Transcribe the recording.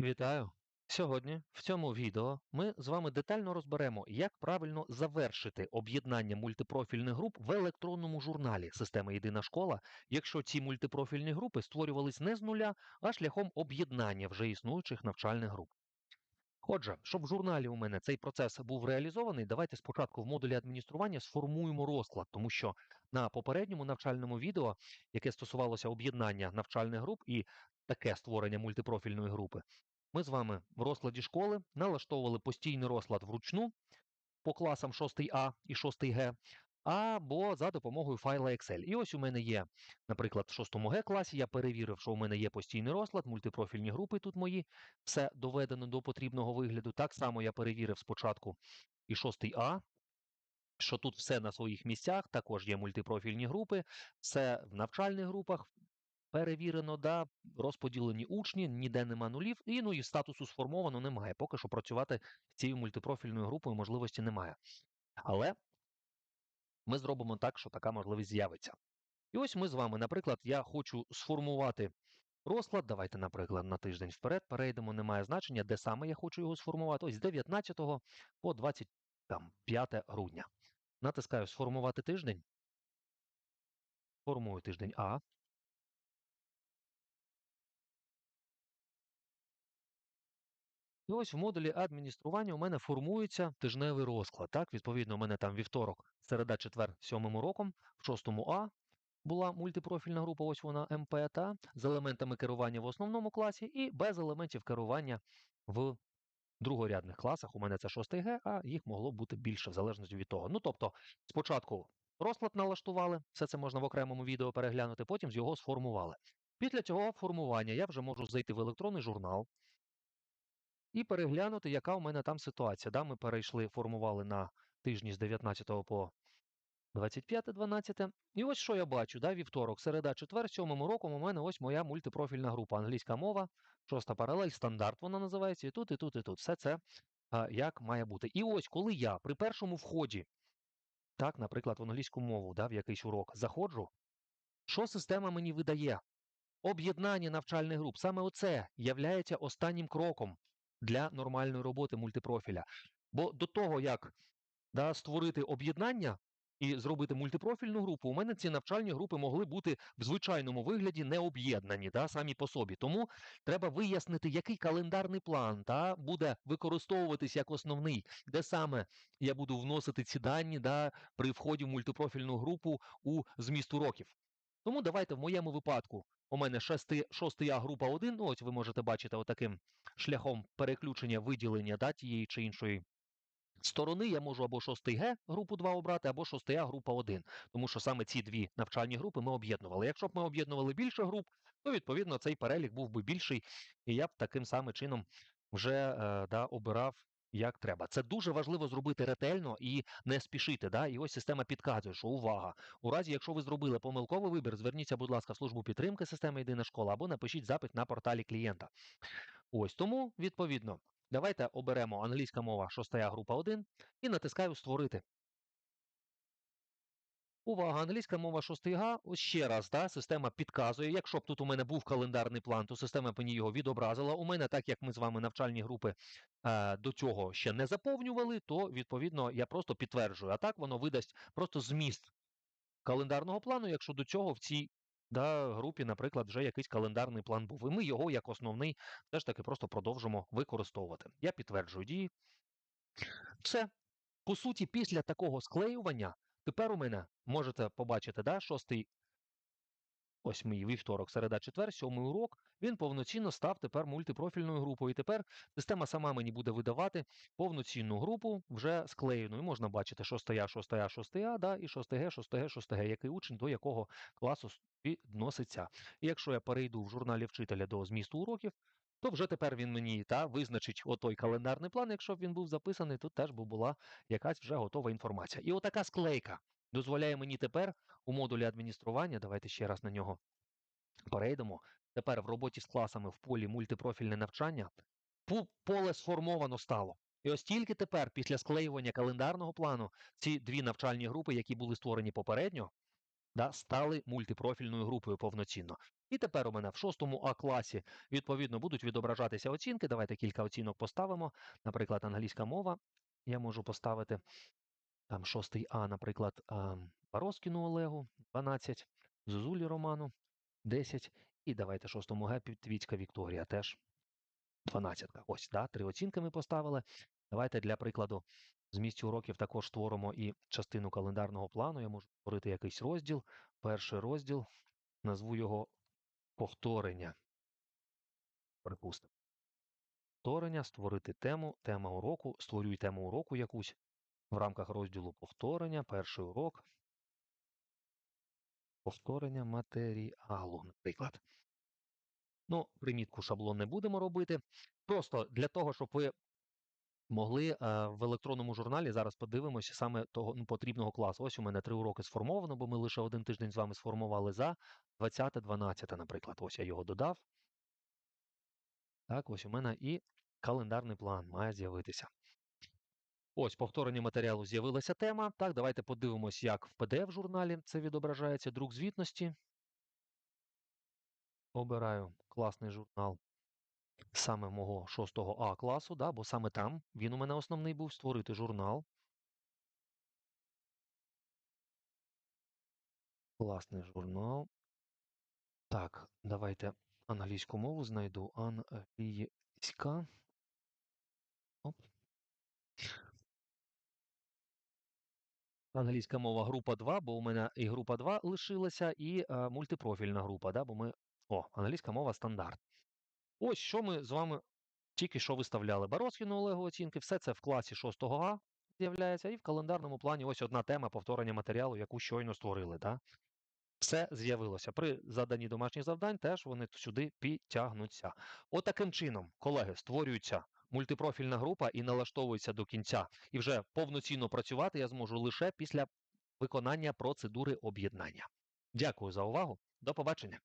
Вітаю! Сьогодні в цьому відео ми з вами детально розберемо, як правильно завершити об'єднання мультипрофільних груп в електронному журналі системи Єдина школа, якщо ці мультипрофільні групи створювались не з нуля, а шляхом об'єднання вже існуючих навчальних груп. Отже, щоб в журналі у мене цей процес був реалізований, давайте спочатку в модулі адміністрування сформуємо розклад, тому що на попередньому навчальному відео, яке стосувалося об'єднання навчальних груп і таке створення мультипрофільної групи, ми з вами в розкладі школи налаштовували постійний розклад вручну по класам 6А і 6Г, або за допомогою файла Excel. І ось у мене є, наприклад, в 6 Г класі я перевірив, що у мене є постійний розклад, мультипрофільні групи тут мої, все доведено до потрібного вигляду. Так само я перевірив спочатку і 6А, що тут все на своїх місцях, також є мультипрофільні групи, все в навчальних групах. Перевірено, да, розподілені учні, ніде нема нулів, і ну і статусу сформовано немає. Поки що працювати з цією мультипрофільною групою можливості немає. Але ми зробимо так, що така можливість з'явиться. І ось ми з вами, наприклад, я хочу сформувати розклад. Давайте, наприклад, на тиждень вперед перейдемо, немає значення, де саме я хочу його сформувати. Ось з 19 по 25 грудня. Натискаю Сформувати тиждень. Формую тиждень А. І ось в модулі адміністрування у мене формується тижневий розклад. Так, відповідно, у мене там вівторок, середа, четвер, сьомим уроком, в шостому А була мультипрофільна група, ось вона МП, та з елементами керування в основному класі і без елементів керування в другорядних класах. У мене це 6 Г, а їх могло бути більше в залежності від того. Ну тобто, спочатку розклад налаштували, все це можна в окремому відео переглянути, потім з його сформували. Після цього формування я вже можу зайти в електронний журнал і переглянути, яка у мене там ситуація. Да? Ми перейшли, формували на тижні з 19 по 25-12. І ось що я бачу, да? вівторок, середа, четвер, сьомим роком у мене ось моя мультипрофільна група. Англійська мова, шоста паралель, стандарт вона називається, і тут, і тут, і тут. Все це а, як має бути. І ось коли я при першому вході, так, наприклад, в англійську мову, да, в якийсь урок, заходжу, що система мені видає? Об'єднання навчальних груп. Саме оце являється останнім кроком для нормальної роботи мультипрофіля. Бо до того, як да, створити об'єднання і зробити мультипрофільну групу, у мене ці навчальні групи могли бути в звичайному вигляді не об'єднані да, самі по собі. Тому треба вияснити, який календарний план та, буде використовуватись як основний, де саме я буду вносити ці дані да, при вході в мультипрофільну групу у зміст уроків. Тому давайте в моєму випадку у мене 6, 6 А група 1, ну ось ви можете бачити отаким шляхом переключення виділення да, тієї чи іншої сторони. Я можу або 6 Г групу 2 обрати, або 6 А група 1. Тому що саме ці дві навчальні групи ми об'єднували. Якщо б ми об'єднували більше груп, то відповідно цей перелік був би більший, і я б таким самим чином вже е, да, обирав як треба. Це дуже важливо зробити ретельно і не спішити. Да? І ось система підказує, що увага. У разі, якщо ви зробили помилковий вибір, зверніться, будь ласка, в службу підтримки системи Єдина школа або напишіть запит на порталі клієнта. Ось тому, відповідно, давайте оберемо англійська мова 6 група 1 і натискаю Створити. Увага, англійська мова 6 га. Ось ще раз, да, система підказує. Якщо б тут у мене був календарний план, то система мені його відобразила. У мене, так як ми з вами навчальні групи е, до цього ще не заповнювали, то відповідно я просто підтверджую. А так воно видасть просто зміст календарного плану, якщо до цього в цій да, групі, наприклад, вже якийсь календарний план був. І ми його як основний все ж таки просто продовжимо використовувати. Я підтверджую дії. Все. По суті, після такого склеювання. Тепер у мене можете побачити, да, шостий, ось мій вівторок, середа, четвер, сьомий урок. Він повноцінно став тепер мультипрофільною групою. І тепер система сама мені буде видавати повноцінну групу вже склеєну. І можна бачити 6А, 6А, 6А, да, і 6Г, 6Г, 6Г, який учень до якого класу відноситься. І якщо я перейду в журналі вчителя до змісту уроків, то вже тепер він мені та визначить отой календарний план, якщо б він був записаний, тут теж би була якась вже готова інформація. І отака склейка дозволяє мені тепер у модулі адміністрування, давайте ще раз на нього перейдемо. Тепер в роботі з класами в полі мультипрофільне навчання поле сформовано стало. І ось тільки тепер, після склеювання календарного плану, ці дві навчальні групи, які були створені попередньо, да, стали мультипрофільною групою повноцінно. І тепер у мене в шостому А класі відповідно будуть відображатися оцінки. Давайте кілька оцінок поставимо. Наприклад, англійська мова. Я можу поставити там шостий А, наприклад, Пароскіну Олегу 12, Зозулі Роману 10. І давайте шостому Г Підвіцька Вікторія теж 12. Ось, да, три оцінки ми поставили. Давайте для прикладу з місця уроків також створимо і частину календарного плану. Я можу створити якийсь розділ. Перший розділ, назву його повторення. Припустимо. Повторення, створити тему, тема уроку, створюй тему уроку якусь в рамках розділу повторення, перший урок. Повторення матеріалу, наприклад. Ну, примітку шаблон не будемо робити. Просто для того, щоб ви могли е, в електронному журналі зараз подивимося саме того ну, потрібного класу. Ось у мене три уроки сформовано, бо ми лише один тиждень з вами сформували за 20-12, наприклад. Ось я його додав. Так, ось у мене і календарний план має з'явитися. Ось повторення матеріалу з'явилася тема. Так, давайте подивимось, як в PDF-журналі це відображається. Друк звітності. Обираю класний журнал саме мого 6 А класу, да, бо саме там він у мене основний був створити журнал. Класний журнал. Так, давайте англійську мову знайду. Англійська. Англійська мова група 2, бо у мене і група 2 лишилася, і е, мультипрофільна група, да, бо ми. О, англійська мова стандарт. Ось що ми з вами тільки що виставляли. Бароскіну Олегу оцінки, все це в класі 6 А з'являється, і в календарному плані ось одна тема повторення матеріалу, яку щойно створили. Да? Все з'явилося. При заданні домашніх завдань теж вони сюди підтягнуться. Отаким чином, колеги, створюється мультипрофільна група і налаштовується до кінця. І вже повноцінно працювати я зможу лише після виконання процедури об'єднання. Дякую за увагу. До побачення.